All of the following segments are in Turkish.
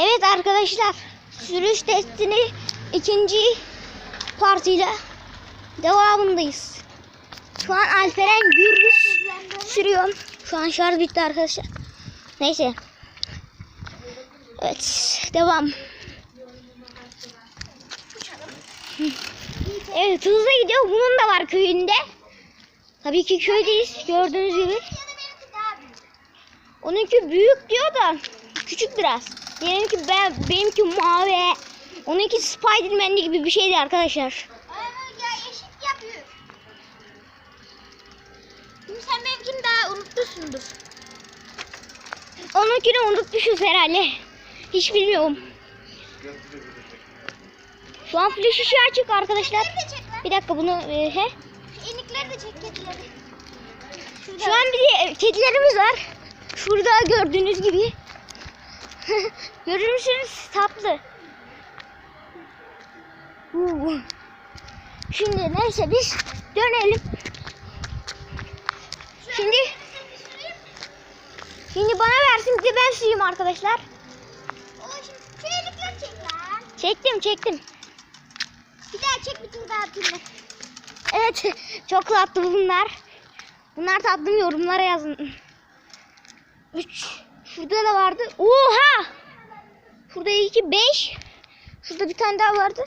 Evet arkadaşlar. Sürüş testini ikinci partiyle devamındayız. Şu an Alperen Gürbüz sürüyor. Şu an şarj bitti arkadaşlar. Neyse. Evet. Devam. Evet hızlı gidiyor. Bunun da var köyünde. Tabii ki köydeyiz. Gördüğünüz gibi. Onunki büyük diyor da küçük biraz. Benimki ben benimki mavi. Onunki Spiderman gibi bir şeydi arkadaşlar. Ama ya eşit yapıyor. Şimdi sen benimkini daha unutmuşsundur. Onunkini unutmuşuz herhalde. Hiç bilmiyorum. Şu an flash ışığı açık arkadaşlar. Bir dakika bunu e, he. İnikleri de çek kedileri. Şurada. Şu an bir de kedilerimiz var. Şurada gördüğünüz gibi. Görür müsünüz? Tatlı. Şimdi neyse biz dönelim. Şimdi şimdi bana versin bir de ben süreyim arkadaşlar. Çektim çektim. Bir daha çek bir tur daha atayım. Evet çok tatlı bunlar. Bunlar tatlı yorumlara yazın. 3 Şurada da vardı. Oha! Şurada 2 5. Şurada bir tane daha vardı.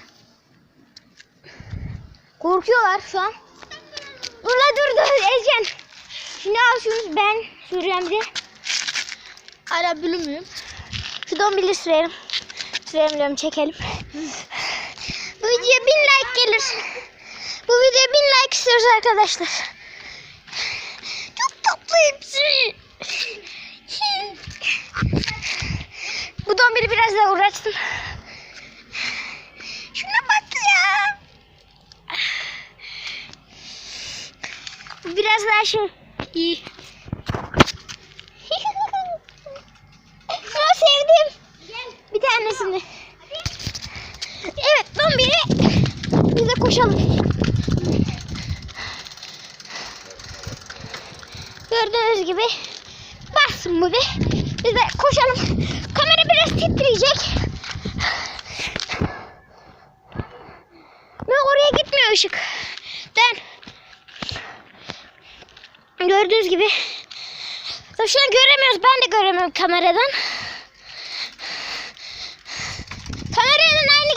Korkuyorlar şu an. Dur la dur dur Ezcan. Şimdi al şunu ben süreceğim de. Hala bölümüyüm. Şu dombili sürelim. Diyorum çekelim. Bu videoya bin like gelir. Bu videoya bin like istiyoruz arkadaşlar. Çok tatlı hepsi. Bu daha uğraşsın. Şuna bak ya. Biraz daha şey. İyi. Bunu sevdim. Bir tanesini. Evet Dombili. Biz de koşalım. Gördüğünüz gibi bassın bu bir. Biz de koşalım titreyecek. Ve oraya gitmiyor ışık. Ben gördüğünüz gibi şu an göremiyoruz. Ben de göremiyorum kameradan. Kameranın aynı